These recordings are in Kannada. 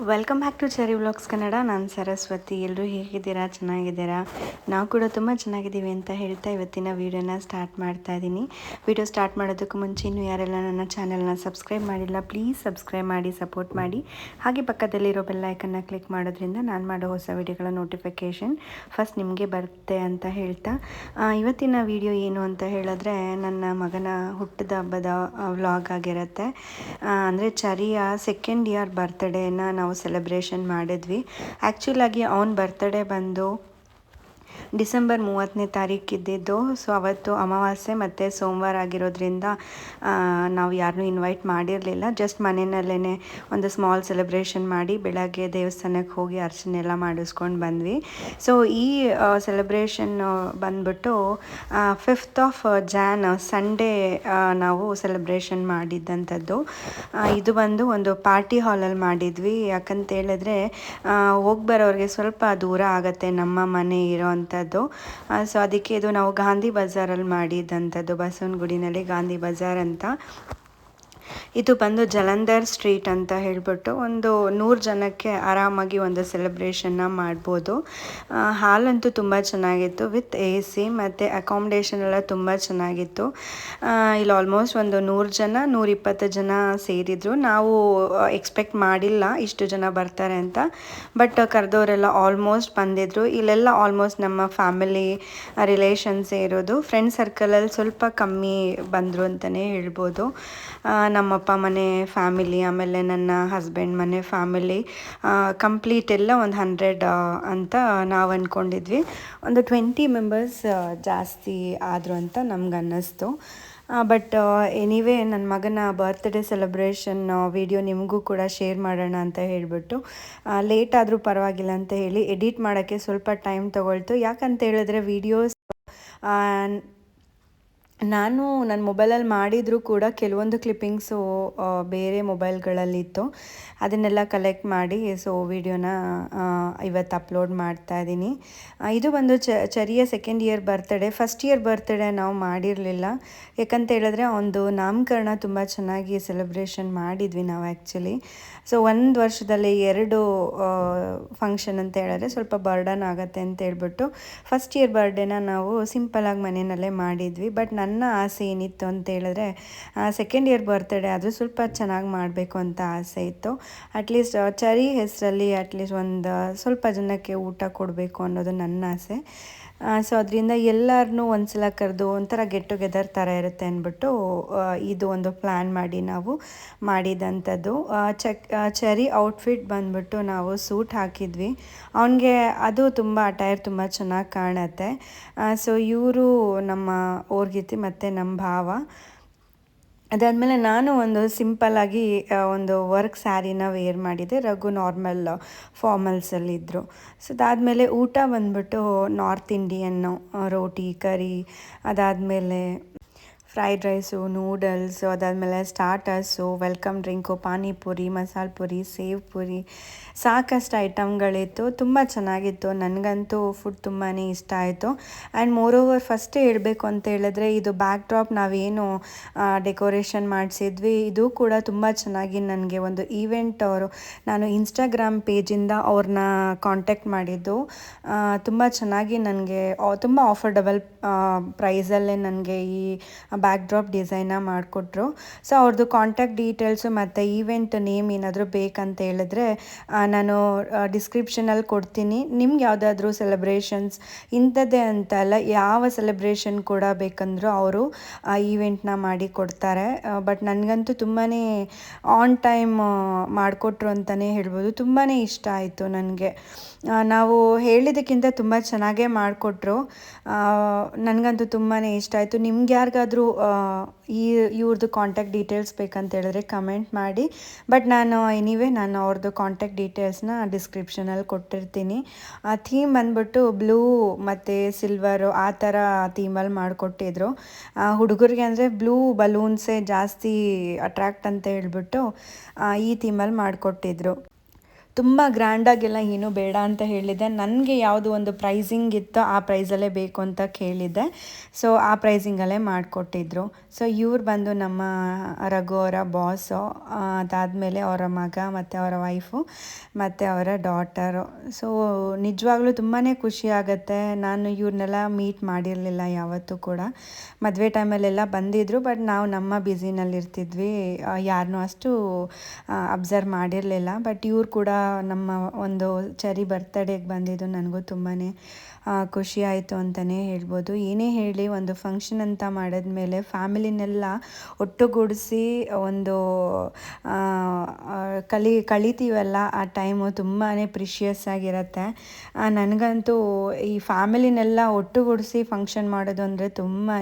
Welcome back to Cherry vlogs Kannada ನಾನು ಸರಸ್ವತಿ. ಎಲ್ಲರೂ ಹೇಗಿದ್ದೀರಾ? ಚೆನ್ನಾಗಿದ್ದೀರಾ? ನಾವು ಕೂಡ ತುಂಬ ಚೆನ್ನಾಗಿದ್ದೀವಿ ಅಂತ ಹೇಳ್ತಾ ಇವತ್ತಿನ ವೀಡಿಯೋನ ಸ್ಟಾರ್ಟ್ ಮಾಡ್ತಾ ಇದ್ದೀನಿ ವೀಡಿಯೋ ಸ್ಟಾರ್ಟ್ ಮಾಡೋದಕ್ಕೂ ಮುಂಚೆ ಇನ್ನೂ ಯಾರೆಲ್ಲ ನನ್ನ ಚಾನಲ್ನ ಸಬ್ಸ್ಕ್ರೈಬ್ ಮಾಡಿಲ್ಲ ಪ್ಲೀಸ್ ಸಬ್ಸ್ಕ್ರೈಬ್ ಮಾಡಿ ಸಪೋರ್ಟ್ ಮಾಡಿ. ಹಾಗೆ ಪಕ್ಕದಲ್ಲಿರೋ ಬೆಲ್ಲೈಕನ್ನ ಕ್ಲಿಕ್ ಮಾಡೋದ್ರಿಂದ ನಾನು ಮಾಡೋ ಹೊಸ ವೀಡಿಯೋಗಳ ನೋಟಿಫಿಕೇಷನ್ ಫಸ್ಟ್ ನಿಮಗೆ ಬರುತ್ತೆ ಅಂತ ಹೇಳ್ತಾ. ಇವತ್ತಿನ ವೀಡಿಯೋ ಏನು ಅಂತ ಹೇಳಿದ್ರೆ ನನ್ನ ಮಗನ ಹುಟ್ಟಿದ ಹಬ್ಬದ ವ್ಲಾಗ್ ಆಗಿರುತ್ತೆ. ಅಂದರೆ ಚರಿಯ ಸೆಕೆಂಡ್ ಇಯರ್ ಬರ್ತ್ಡೇನ ನಾವು ಸೆಲೆಬ್ರೇಷನ್ ಮಾಡಿದ್ವಿ. ಆ್ಯಕ್ಚುಲಾಗಿ ಅವನ ಬರ್ತಡೇ ಬಂದು ಡಿಸೆಂಬರ್ ಮೂವತ್ತನೇ ತಾರೀಕಿದ್ದಿದ್ದು, ಸೊ ಅವತ್ತು ಅಮಾವಾಸ್ಯೆ ಮತ್ತು ಸೋಮವಾರ ಆಗಿರೋದ್ರಿಂದ ನಾವು ಯಾರನ್ನೂ ಇನ್ವೈಟ್ ಮಾಡಿರಲಿಲ್ಲ. ಜಸ್ಟ್ ಮನೆಯಲ್ಲೇ ಒಂದು ಸ್ಮಾಲ್ ಸೆಲೆಬ್ರೇಷನ್ ಮಾಡಿ ಬೆಳಗ್ಗೆ ದೇವಸ್ಥಾನಕ್ಕೆ ಹೋಗಿ ಅರ್ಚನೆ ಎಲ್ಲ ಮಾಡಿಸ್ಕೊಂಡು ಬಂದ್ವಿ. ಸೊ ಈ ಸೆಲೆಬ್ರೇಷನ್ ಬಂದ್ಬಿಟ್ಟು ಫಿಫ್ತ್ ಆಫ್ ಜಾನ್ ಸಂಡೇ ನಾವು ಸೆಲೆಬ್ರೇಷನ್ ಮಾಡಿದ್ದಂಥದ್ದು ಇದು ಬಂದು ಒಂದು ಪಾರ್ಟಿ ಹಾಲಲ್ಲಿ ಮಾಡಿದ್ವಿ. ಯಾಕಂತ ಹೇಳಿದ್ರೆ ಹೋಗಿ ಬರೋರಿಗೆ ಸ್ವಲ್ಪ ದೂರ ಆಗುತ್ತೆ. ನಮ್ಮ ಮನೆ ಇರೋ ಅಂಥದ್ದು ಸೊ ಅದಕ್ಕೆ ಇದು ನಾವು ಗಾಂಧಿ ಬಜಾರಲ್ಲಿ ಮಾಡಿದ್ದಂಥದ್ದು ಬಸವನಗುಡಿನಲ್ಲಿ ಗಾಂಧಿ ಬಜಾರ್ ಅಂತ. ಇದು ಬಂದು ಜಲಂಧರ್ ಸ್ಟ್ರೀಟ್ ಅಂತ ಹೇಳ್ಬಿಟ್ಟು ಒಂದು ನೂರು ಜನಕ್ಕೆ ಆರಾಮಾಗಿ ಒಂದು ಸೆಲೆಬ್ರೇಷನ್ನ ಮಾಡ್ಬೋದು. ಹಾಲಂತೂ ತುಂಬ ಚೆನ್ನಾಗಿತ್ತು ವಿತ್ ಎ ಸಿ ಮತ್ತು ಅಕಾಮಿಡೇಷನ್ ಎಲ್ಲ ತುಂಬ ಚೆನ್ನಾಗಿತ್ತು. ಇಲ್ಲಿ ಆಲ್ಮೋಸ್ಟ್ ಒಂದು ನೂರು ಜನ ನೂರಿಪ್ಪತ್ತು ಜನ ಸೇರಿದ್ರು. ನಾವು ಎಕ್ಸ್ಪೆಕ್ಟ್ ಮಾಡಿಲ್ಲ ಇಷ್ಟು ಜನ ಬರ್ತಾರೆ ಅಂತ. ಬಟ್ ಕರೆದವರೆಲ್ಲ ಆಲ್ಮೋಸ್ಟ್ ಬಂದಿದ್ರು. ಇಲ್ಲೆಲ್ಲ ಆಲ್ಮೋಸ್ಟ್ ನಮ್ಮ ಫ್ಯಾಮಿಲಿ ರಿಲೇಷನ್ಸೇ ಇರೋದು. ಫ್ರೆಂಡ್ ಸರ್ಕಲಲ್ಲಿ ಸ್ವಲ್ಪ ಕಮ್ಮಿ ಬಂದರು ಅಂತಲೇ ಹೇಳ್ಬೋದು. ನಮ್ಮಪ್ಪ ಮನೆ ಫ್ಯಾಮಿಲಿ ಆಮೇಲೆ ನನ್ನ ಹಸ್ಬೆಂಡ್ ಮನೆ ಫ್ಯಾಮಿಲಿ ಕಂಪ್ಲೀಟ್ ಎಲ್ಲ ಒಂದು ಹಂಡ್ರೆಡ್ ಅಂತ ನಾವು ಅಂದ್ಕೊಂಡಿದ್ವಿ ಒಂದು ಟ್ವೆಂಟಿ ಮೆಂಬರ್ಸ್ ಜಾಸ್ತಿ ಆದರು ಅಂತ ನಮ್ಗೆ ಅನ್ನಿಸ್ತು ಬಟ್ ಎನಿವೇ ನನ್ನ ಮಗನ ಬರ್ತ್ಡೇ ಸೆಲೆಬ್ರೇಷನ್ ವಿಡಿಯೋ ನಿಮಗೂ ಕೂಡ ಶೇರ್ ಮಾಡೋಣ ಅಂತ ಹೇಳಿಬಿಟ್ಟು ಲೇಟ್ ಆದರೂ ಪರವಾಗಿಲ್ಲ ಅಂತ ಹೇಳಿ ಎಡಿಟ್ ಮಾಡೋಕ್ಕೆ ಸ್ವಲ್ಪ ಟೈಮ್ ತೊಗೊಳ್ತು. ಯಾಕಂತ ಹೇಳಿದ್ರೆ ವೀಡಿಯೋಸ್ ನಾನು ನನ್ನ ಮೊಬೈಲಲ್ಲಿ ಮಾಡಿದರೂ ಕೂಡ ಕೆಲವೊಂದು ಕ್ಲಿಪ್ಪಿಂಗ್ಸು ಬೇರೆ ಮೊಬೈಲ್ಗಳಲ್ಲಿತ್ತು. ಅದನ್ನೆಲ್ಲ ಕಲೆಕ್ಟ್ ಮಾಡಿ ಸೊ ವಿಡಿಯೋನ ಇವತ್ತು ಅಪ್ಲೋಡ್ ಮಾಡ್ತಾ ಇದ್ದೀನಿ. ಇದು ಬಂದು ಚರಿಯ second year birthday first year birthday ನಾವು ಮಾಡಿರಲಿಲ್ಲ. ಯಾಕಂತ ಹೇಳಿದ್ರೆ ಒಂದು ನಾಮಕರಣ ತುಂಬ ಚೆನ್ನಾಗಿ ಸೆಲೆಬ್ರೇಷನ್ ಮಾಡಿದ್ವಿ ನಾವು ಆ್ಯಕ್ಚುಲಿ ಸೊ ಒಂದು ವರ್ಷದಲ್ಲಿ ಎರಡು ಫಂಕ್ಷನ್ ಅಂತ ಹೇಳಿದ್ರೆ ಸ್ವಲ್ಪ ಬರ್ಡನ್ ಆಗುತ್ತೆ ಅಂತ ಹೇಳ್ಬಿಟ್ಟು ಫಸ್ಟ್ ಇಯರ್ ಬರ್ಡೇನ ನಾವು ಸಿಂಪಲಾಗಿ ಮನೆಯಲ್ಲೇ ಮಾಡಿದ್ವಿ. ಬಟ್ ನನ್ನ ಆಸೆ ಏನಿತ್ತು ಅಂತ ಹೇಳಿದ್ರೆ ಸೆಕೆಂಡ್ ಇಯರ್ ಬರ್ತ್ಡೇ ಆದರೂ ಸ್ವಲ್ಪ ಚೆನ್ನಾಗಿ ಮಾಡಬೇಕು ಅಂತ ಆಸೆ ಇತ್ತು. ಅಟ್ಲೀಸ್ಟ್ ಚರಿ ಹೆಸರಲ್ಲಿ ಅಟ್ಲೀಸ್ಟ್ ಒಂದು ಸ್ವಲ್ಪ ಜನಕ್ಕೆ ಊಟ ಕೊಡಬೇಕು ಅನ್ನೋದು ನನ್ನ ಆಸೆ. ಸೊ ಅದರಿಂದ ಎಲ್ಲರನ್ನೂ ಒಂದ್ಸಲ ಕರೆದು ಒಂಥರ ಗೆಟ್ ಟುಗೆದರ್ ಥರ ಇರುತ್ತೆ ಅಂದ್ಬಿಟ್ಟು ಇದು ಒಂದು ಪ್ಲ್ಯಾನ್ ಮಾಡಿ ನಾವು ಮಾಡಿದಂಥದ್ದು. ಚಕ್ ಚರಿ ಔಟ್ಫಿಟ್ ಬಂದ್ಬಿಟ್ಟು ನಾವು ಸೂಟ್ ಹಾಕಿದ್ವಿ. ಅವನಿಗೆ ಅದು ತುಂಬ ಅಟೈರ್ ತುಂಬ ಚೆನ್ನಾಗಿ ಕಾಣುತ್ತೆ. ಸೊ ಇವರು ನಮ್ಮ ಓರ್ಗಿತಿ ಮತ್ತು ನಮ್ಮ ಭಾವ. ಅದಾದಮೇಲೆ ನಾನು ಒಂದು ಸಿಂಪಲ್ಲಾಗಿ ಒಂದು ವರ್ಕ್ ಸ್ಯಾರಿನ ವೇರ್ ಮಾಡಿದೆ. ರಘು ನಾರ್ಮಲ್ ಫಾರ್ಮಲ್ಸಲ್ಲಿದ್ದರು ಸೊ ಅದಾದಮೇಲೆ ಊಟ ಬಂದ್ಬಿಟ್ಟು ನಾರ್ತ್ ಇಂಡಿಯನ್ನು ರೋಟಿ, ಕರಿ, ಅದಾದಮೇಲೆ ಫ್ರೈಡ್ ರೈಸು ನೂಡಲ್ಸು ಅದಾದಮೇಲೆ starters welcome drink panipuri, masala puri, sev Puri, ಸಾಕಷ್ಟು ಐಟಮ್ಗಳಿತ್ತು ತುಂಬ ಚೆನ್ನಾಗಿತ್ತು. ನನಗಂತೂ ಫುಡ್ ತುಂಬಾ ಇಷ್ಟ ಆಯಿತು. ಆ್ಯಂಡ್ ಮೋರ್ ಓವರ್ ಫಸ್ಟೇ ಹೇಳಬೇಕು ಅಂತ ಹೇಳಿದ್ರೆ, ಇದು ಬ್ಯಾಕ್ ಡ್ರಾಪ್ ನಾವೇನು ಡೆಕೋರೇಷನ್ ಮಾಡಿಸಿದ್ವಿ. ಇದು ಕೂಡ ತುಂಬ ಚೆನ್ನಾಗಿ ನನಗೆ ಒಂದು ಈವೆಂಟ್ ಅವರು, ನಾನು ಇನ್ಸ್ಟಾಗ್ರಾಮ್ ಪೇಜಿಂದ ಅವ್ರನ್ನ ಕಾಂಟ್ಯಾಕ್ಟ್ ಮಾಡಿದ್ದು. ತುಂಬ ಚೆನ್ನಾಗಿ ನನಗೆ ತುಂಬ ಆಫರ್ಡಬಲ್ ಪ್ರೈಸಲ್ಲೇ ನನಗೆ ಈ ಬ್ಯಾಕ್ ಡ್ರಾಪ್ ಡಿಸೈನ ಮಾಡಿಕೊಟ್ರು. ಸೊ ಅವ್ರದ್ದು ಕಾಂಟ್ಯಾಕ್ಟ್ ಡೀಟೇಲ್ಸು ಮತ್ತು ಈವೆಂಟ್ ನೇಮ್ ಏನಾದರೂ ಬೇಕಂತ ಹೇಳಿದ್ರೆ ನಾನು ಡಿಸ್ಕ್ರಿಪ್ಷನಲ್ಲಿ ಕೊಡ್ತೀನಿ. ನಿಮ್ಗೆ ಯಾವುದಾದ್ರೂ ಸೆಲೆಬ್ರೇಷನ್ಸ್ ಇಂಥದ್ದೇ ಅಂತ ಅಲ್ಲ, ಯಾವ ಸೆಲೆಬ್ರೇಷನ್ ಕೂಡ ಬೇಕಂದ್ರೂ ಅವರು, ಆ ಈವೆಂಟ್ನ ಮಾಡಿ ಕೊಡ್ತಾರೆ. ಬಟ್ ನನಗಂತೂ ತುಂಬಾ ಆನ್ ಟೈಮ್ ಮಾಡಿಕೊಟ್ರು ಅಂತಲೇ ಹೇಳ್ಬೋದು. ತುಂಬಾ ಇಷ್ಟ ಆಯಿತು ನನಗೆ. ನಾವು ಹೇಳಿದ್ದಕ್ಕಿಂತ ತುಂಬ ಚೆನ್ನಾಗೇ ಮಾಡಿಕೊಟ್ರು. ನನಗಂತೂ ತುಂಬಾ ಇಷ್ಟ ಆಯಿತು. ನಿಮ್ಗೆ ಯಾರಿಗಾದ್ರೂ ಈ ಇವ್ರದ್ದು ಕಾಂಟ್ಯಾಕ್ಟ್ ಡೀಟೇಲ್ಸ್ ಬೇಕಂತ ಹೇಳಿದ್ರೆ ಕಮೆಂಟ್ ಮಾಡಿ. ಬಟ್ ನಾನು ಎನಿವೇ ನಾನು ಅವ್ರದ್ದು ಕಾಂಟ್ಯಾಕ್ಟ್ ಡೀಟೇಲ್ಸ್ನ ಡಿಸ್ಕ್ರಿಪ್ಷನಲ್ಲಿ ಕೊಟ್ಟಿರ್ತೀನಿ. ಆ ಥೀಮ್ ಬಂದ್ಬಿಟ್ಟು ಬ್ಲೂ ಮತ್ತು ಸಿಲ್ವರು ಆ ಥರ ಥೀಮಲ್ಲಿ ಮಾಡಿಕೊಟ್ಟಿದ್ರು. ಹುಡುಗರಿಗೆ ಅಂದರೆ ಬ್ಲೂ ಬಲೂನ್ಸೇ ಜಾಸ್ತಿ ಅಟ್ರ್ಯಾಕ್ಟ್ ಅಂತ ಹೇಳ್ಬಿಟ್ಟು ಈ ಥೀಮಲ್ಲಿ ಮಾಡಿಕೊಟ್ಟಿದ್ರು. ತುಂಬ ಗ್ರ್ಯಾಂಡಾಗೆಲ್ಲ ಏನೂ ಬೇಡ ಅಂತ ಹೇಳಿದ್ದೆ ನನಗೆ ಯಾವುದು ಒಂದು ಪ್ರೈಸಿಂಗ್ ಇತ್ತೋ ಆ ಪ್ರೈಸಲ್ಲೇ ಬೇಕು ಅಂತ ಕೇಳಿದ್ದೆ. ಸೊ ಆ ಪ್ರೈಸಿಂಗಲ್ಲೇ ಮಾಡಿಕೊಟ್ಟಿದ್ರು. ಸೊ ಇವ್ರು ಬಂದು ನಮ್ಮ ರಘು ಅವರ ಬಾಸು ಅದಾದಮೇಲೆ ಅವರ ಮಗ ಮತ್ತು ಅವರ ವೈಫು ಮತ್ತು ಅವರ ಡಾಟರು ಸೊ ನಿಜವಾಗ್ಲೂ ತುಂಬಾ ಖುಷಿ ಆಗುತ್ತೆ. ನಾನು ಇವ್ರನ್ನೆಲ್ಲ ಮೀಟ್ ಮಾಡಿರಲಿಲ್ಲ ಯಾವತ್ತೂ ಕೂಡ. ಮದುವೆ ಟೈಮಲ್ಲೆಲ್ಲ ಬಂದಿದ್ದರು ಬಟ್ ನಾವು ನಮ್ಮ ಬ್ಯುಸಿನಲ್ಲಿರ್ತಿದ್ವಿ ಯಾರನ್ನೂ ಅಷ್ಟು ಅಬ್ಸರ್ವ್ ಮಾಡಿರಲಿಲ್ಲ. ಬಟ್ ಇವ್ರು ಕೂಡ ನಮ್ಮ ಒಂದು ಚರಿ ಬರ್ತಡೇಗೆ ಬಂದಿದ್ದು ನನಗೂ ತುಂಬಾ ಖುಷಿ ಆಯಿತು ಅಂತಲೇ ಹೇಳ್ಬೋದು. ಏನೇ ಹೇಳಿ ಒಂದು ಫಂಕ್ಷನ್ ಅಂತ ಮಾಡಿದ್ಮೇಲೆ ಫ್ಯಾಮಿಲಿನೆಲ್ಲ ಒಟ್ಟುಗೂಡಿಸಿ ಒಂದು ಕಲಿ ಕಳಿತೀವಲ್ಲ ಆ ಟೈಮು ತುಂಬಾ ಪ್ರಿಷಿಯಸ್ ಆಗಿರುತ್ತೆ. ನನಗಂತೂ ಈ ಫ್ಯಾಮಿಲಿನೆಲ್ಲ ಒಟ್ಟುಗೂಡಿಸಿ ಫಂಕ್ಷನ್ ಮಾಡೋದು ಅಂದರೆ ತುಂಬಾ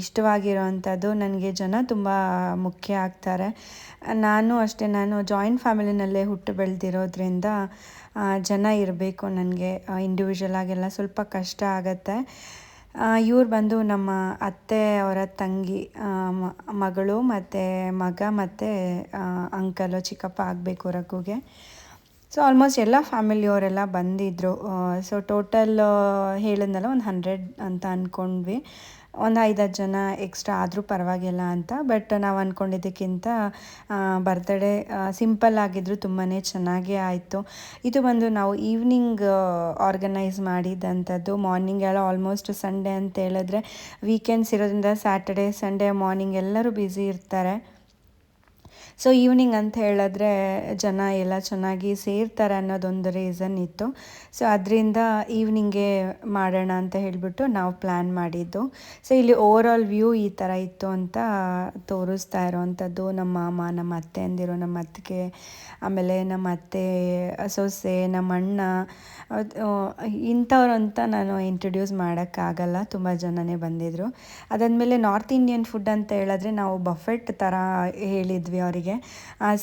ಇಷ್ಟವಾಗಿರೋವಂಥದ್ದು ನನಗೆ ಜನ ತುಂಬ ಮುಖ್ಯ ಆಗ್ತಾರೆ. ನಾನು ಅಷ್ಟೇ, ನಾನು ಜಾಯಿಂಟ್ ಫ್ಯಾಮಿಲಿನಲ್ಲೇ ಹುಟ್ಟು ಬೆಳೆದಿರೋದ್ರಿಂದ ಜನ ಇರಬೇಕು ನನಗೆ ಇಂಡಿವಿಜುವಲ್ ಆಗೆಲ್ಲ ಸ್ವಲ್ಪ ಕಷ್ಟ ಆಗತ್ತೆ. ಇವ್ರು ಬಂದು ನಮ್ಮ ಅತ್ತೆ, ಅವರ ತಂಗಿ ಮಗಳು ಮತ್ತು ಮಗ ಮತ್ತು ಅಂಕಲು ಚಿಕ್ಕಪ್ಪ ಆಗಬೇಕು ರಘುಗೆ. ಸೊ ಆಲ್ಮೋಸ್ಟ್ ಎಲ್ಲ ಫ್ಯಾಮಿಲಿಯವರೆಲ್ಲ ಬಂದಿದ್ದರು ಸೊ ಟೋಟಲ್ ಹೇಳಿದ್ನಲ್ಲ ಒಂದು ಹಂಡ್ರೆಡ್ ಅಂತ ಅಂದ್ಕೊಂಡ್ವಿ ಒಂದು ಐದಾರು ಜನ ಎಕ್ಸ್ಟ್ರಾ ಆದರೂ ಪರವಾಗಿಲ್ಲ ಅಂತ ಬಟ್ ನಾವು ಅಂದ್ಕೊಂಡಿದ್ದಕ್ಕಿಂತ ಬರ್ತಡೇ ಸಿಂಪಲ್ ಆಗಿದ್ರು ತುಂಬಾ ಚೆನ್ನಾಗೇ ಆಯಿತು. ಇದು ಬಂದು ನಾವು ಈವ್ನಿಂಗ್ ಆರ್ಗನೈಸ್ ಮಾಡಿದಂಥದ್ದು ಮಾರ್ನಿಂಗ್ ಎಲ್ಲ ಆಲ್ಮೋಸ್ಟ್ ಸಂಡೇ ಅಂತ ಹೇಳಿದ್ರೆ ವೀಕೆಂಡ್ಸ್ ಇರೋದ್ರಿಂದ ಸ್ಯಾಟರ್ಡೇ ಸಂಡೇ ಮಾರ್ನಿಂಗ್ ಎಲ್ಲರೂ ಬ್ಯುಸಿ ಇರ್ತಾರೆ. ಸೊ ಈವ್ನಿಂಗ್ ಅಂತ ಹೇಳಿದ್ರೆ ಜನ ಎಲ್ಲ ಚೆನ್ನಾಗಿ ಸೇರ್ತಾರೆ ಅನ್ನೋದೊಂದು ರೀಸನ್ ಇತ್ತು. ಸೊ ಅದರಿಂದ ಈವ್ನಿಂಗೇ ಮಾಡೋಣ ಅಂತ ಹೇಳಿಬಿಟ್ಟು ನಾವು ಪ್ಲ್ಯಾನ್ ಮಾಡಿದ್ದು. ಸೊ ಇಲ್ಲಿ ಓವರ್ ಆಲ್ ವ್ಯೂ ಈ ಥರ ಇತ್ತು ಅಂತ ತೋರಿಸ್ತಾ ಇರೋವಂಥದ್ದು. ನಮ್ಮ ಮಾಮ, ನಮ್ಮ ಅತ್ತೆ ಅಂದಿರೋ, ನಮ್ಮ ಅತ್ತಿಗೆ, ಆಮೇಲೆ ನಮ್ಮ ಅತ್ತೆ, ಸೊಸೆ, ನಮ್ಮ ಅಣ್ಣ ಇಂಥವ್ರು ಅಂತ ನಾನು ಇಂಟ್ರೊಡ್ಯೂಸ್ ಮಾಡೋಕ್ಕಾಗಲ್ಲ. ತುಂಬ ಜನನೇ ಬಂದಿದ್ದರು ಅದಾದಮೇಲೆ ನಾರ್ತ್ ಇಂಡಿಯನ್ ಫುಡ್ ಅಂತ ಹೇಳಿದ್ರೆ ನಾವು ಬಫೆಟ್ ಥರ ಹೇಳಿದ್ವಿ ಅವರಿಗೆ.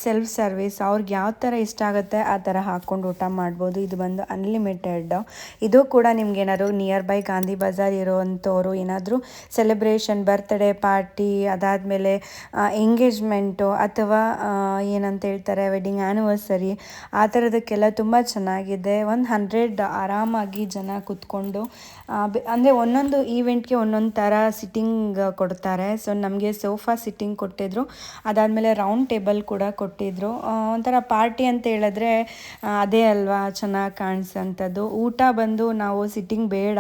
ಸೆಲ್ಫ್ ಸರ್ವಿಸ್ ಅವ್ರಿಗೆ ಯಾವ ಥರ ಇಷ್ಟ ಆಗುತ್ತೆ, ಆ ಥರ ಹಾಕ್ಕೊಂಡು ಊಟ ಮಾಡ್ಬೋದು. ಇದು ಬಂದು ಅನ್ಲಿಮಿಟೆಡ್ ಇದು ಕೂಡ ನಿಮ್ಗೆ ಏನಾದ್ರು ನಿಯರ್ ಬೈ ಗಾಂಧಿ ಬಜಾರ್ ಇರೋವಂಥವ್ರು ಏನಾದರೂ ಸೆಲೆಬ್ರೇಷನ್ ಬರ್ತ್ಡೇ ಪಾರ್ಟಿ ಅದಾದಮೇಲೆ ಎಂಗೇಜ್ಮೆಂಟು ಅಥವಾ ಏನಂತ ಹೇಳ್ತಾರೆ ವೆಡ್ಡಿಂಗ್ ಆ್ಯನಿವರ್ಸರಿ ಆ ಥರದಕ್ಕೆಲ್ಲ ತುಂಬ ಚೆನ್ನಾಗಿದೆ. ಒಂದು ಹಂಡ್ರೆಡ್ ಆರಾಮಾಗಿ ಜನ ಕೂತ್ಕೊಂಡು ಅಂದರೆ ಒಂದೊಂದು ಈವೆಂಟ್ಗೆ ಒಂದೊಂದು ಥರ ಸಿಟ್ಟಿಂಗ್ ಕೊಡ್ತಾರೆ. ಸೊ ನಮಗೆ ಸೋಫಾ ಸಿಟ್ಟಿಂಗ್ ಕೊಟ್ಟಿದ್ರು. ಅದಾದಮೇಲೆ ರೌಂಡ್ ಟೇಬಲ್ ಕೂಡ ಕೊಟ್ಟಿದ್ರು. ಒಂಥರ ಪಾರ್ಟಿ ಅಂತ ಹೇಳಿದ್ರೆ ಅದೇ ಅಲ್ವಾ ಚೆನ್ನಾಗಿ ಕಾಣಿಸೋಂಥದ್ದು. ಊಟ ಬಂದು ನಾವು ಸಿಟ್ಟಿಂಗ್ ಬೇಡ.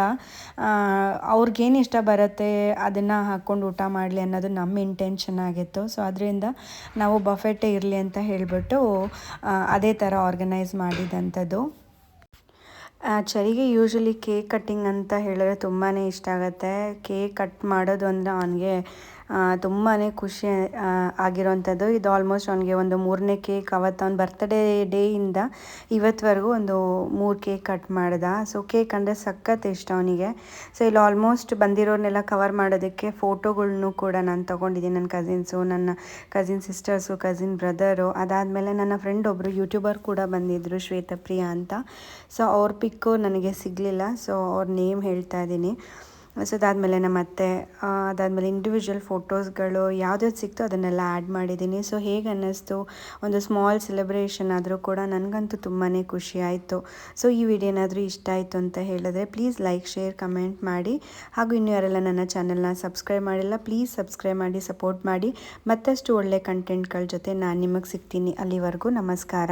ಅವ್ರಿಗೇನು ಇಷ್ಟ ಬರುತ್ತೆ, ಅದನ್ನು ಹಾಕ್ಕೊಂಡು ಊಟ ಮಾಡಲಿ ಅನ್ನೋದು ನಮ್ಮ ಇಂಟೆನ್ಷನ್ ಆಗಿತ್ತು. ಸೊ ಅದರಿಂದ ನಾವು ಬಫೆಟೇ ಇರಲಿ ಅಂತ ಹೇಳಿಬಿಟ್ಟು ಅದೇ ಥರ ಆರ್ಗನೈಸ್ ಮಾಡಿದಂಥದ್ದು. ಚರಿಗೆ ಯೂಶ್ವಲಿ ಕೇಕ್ ಕಟ್ಟಿಂಗ್ ಅಂತ ಹೇಳಿದ್ರೆ ತುಂಬಾ ಇಷ್ಟ ಆಗುತ್ತೆ. ಕೇಕ್ ಕಟ್ ಮಾಡೋದು ಅಂದರೆ ಅವನಿಗೆ ತುಂಬಾ ಖುಷಿ ಆಗಿರೋವಂಥದ್ದು ಇದು ಆಲ್ಮೋಸ್ಟ್ ಅವನಿಗೆ ಒಂದು ಮೂರನೇ ಕೇಕ್ ಅವತ್ತು ಅವ್ನ ಬರ್ತ್ಡೇ ಡೇಯಿಂದ ಇವತ್ತುವರೆಗೂ ಒಂದು ಮೂರು ಕೇಕ್ ಕಟ್ ಮಾಡ್ದ. ಸೊ ಕೇಕ್ ಅಂದರೆ ಸಖತ್ ಇಷ್ಟ ಅವನಿಗೆ. ಸೊ ಇಲ್ಲಿ ಆಲ್ಮೋಸ್ಟ್ ಬಂದಿರೋರ್ನೆಲ್ಲ ಕವರ್ ಮಾಡೋದಕ್ಕೆ ಫೋಟೋಗಳ್ನು ಕೂಡ ನಾನು ತೊಗೊಂಡಿದ್ದೀನಿ. ನನ್ನ ಕಸಿನ್ಸು ನನ್ನ ಕಸಿನ್ ಸಿಸ್ಟರ್ಸು ಕಸಿನ್ ಬ್ರದರು ಅದಾದಮೇಲೆ ನನ್ನ ಫ್ರೆಂಡ್ ಒಬ್ಬರು ಯೂಟ್ಯೂಬರ್ ಕೂಡ ಬಂದಿದ್ದರು ಶ್ವೇತಪ್ರಿಯಾ ಅಂತ. ಸೊ ಅವ್ರ ಪಿಕ್ಕು ನನಗೆ ಸಿಗಲಿಲ್ಲ. ಸೊ ಅವ್ರ ನೇಮ್ ಹೇಳ್ತಾ ಇದ್ದೀನಿ. ಸೊ ಅದಾದಮೇಲೆ ನಮ್ಮ ಅತ್ತೆ ಅದಾದಮೇಲೆ ಇಂಡಿವಿಜುವಲ್ ಫೋಟೋಸ್ಗಳು ಯಾವ್ದ್ಯಾವ್ದು ಸಿಕ್ತೋ ಅದನ್ನೆಲ್ಲ ಆ್ಯಡ್ ಮಾಡಿದ್ದೀನಿ. ಸೊ ಹೇಗೆ ಅನ್ನಿಸ್ತು? ಒಂದು ಸ್ಮಾಲ್ ಸೆಲೆಬ್ರೇಷನ್ ಆದರೂ ಕೂಡ ನನಗಂತೂ ತುಂಬಾ ಖುಷಿ ಆಯಿತು. ಸೊ ಈ ವಿಡಿಯೋ ಏನಾದರೂ ಇಷ್ಟ ಆಯಿತು ಅಂತ ಹೇಳಿದ್ರೆ ಪ್ಲೀಸ್ ಲೈಕ್ ಶೇರ್ ಕಮೆಂಟ್ ಮಾಡಿ. ಹಾಗೂ ಇನ್ನೂ ಯಾರೆಲ್ಲ ನನ್ನ ಚಾನಲ್ನ ಸಬ್ಸ್ಕ್ರೈಬ್ ಮಾಡಿಲ್ಲ ಪ್ಲೀಸ್ ಸಬ್ಸ್ಕ್ರೈಬ್ ಮಾಡಿ ಸಪೋರ್ಟ್ ಮಾಡಿ. ಮತ್ತಷ್ಟು ಒಳ್ಳೆ ಕಂಟೆಂಟ್ಗಳ ಜೊತೆ ನಾನು ನಿಮಗೆ ಸಿಗ್ತೀನಿ ಅಲ್ಲಿವರೆಗೂ. ನಮಸ್ಕಾರ.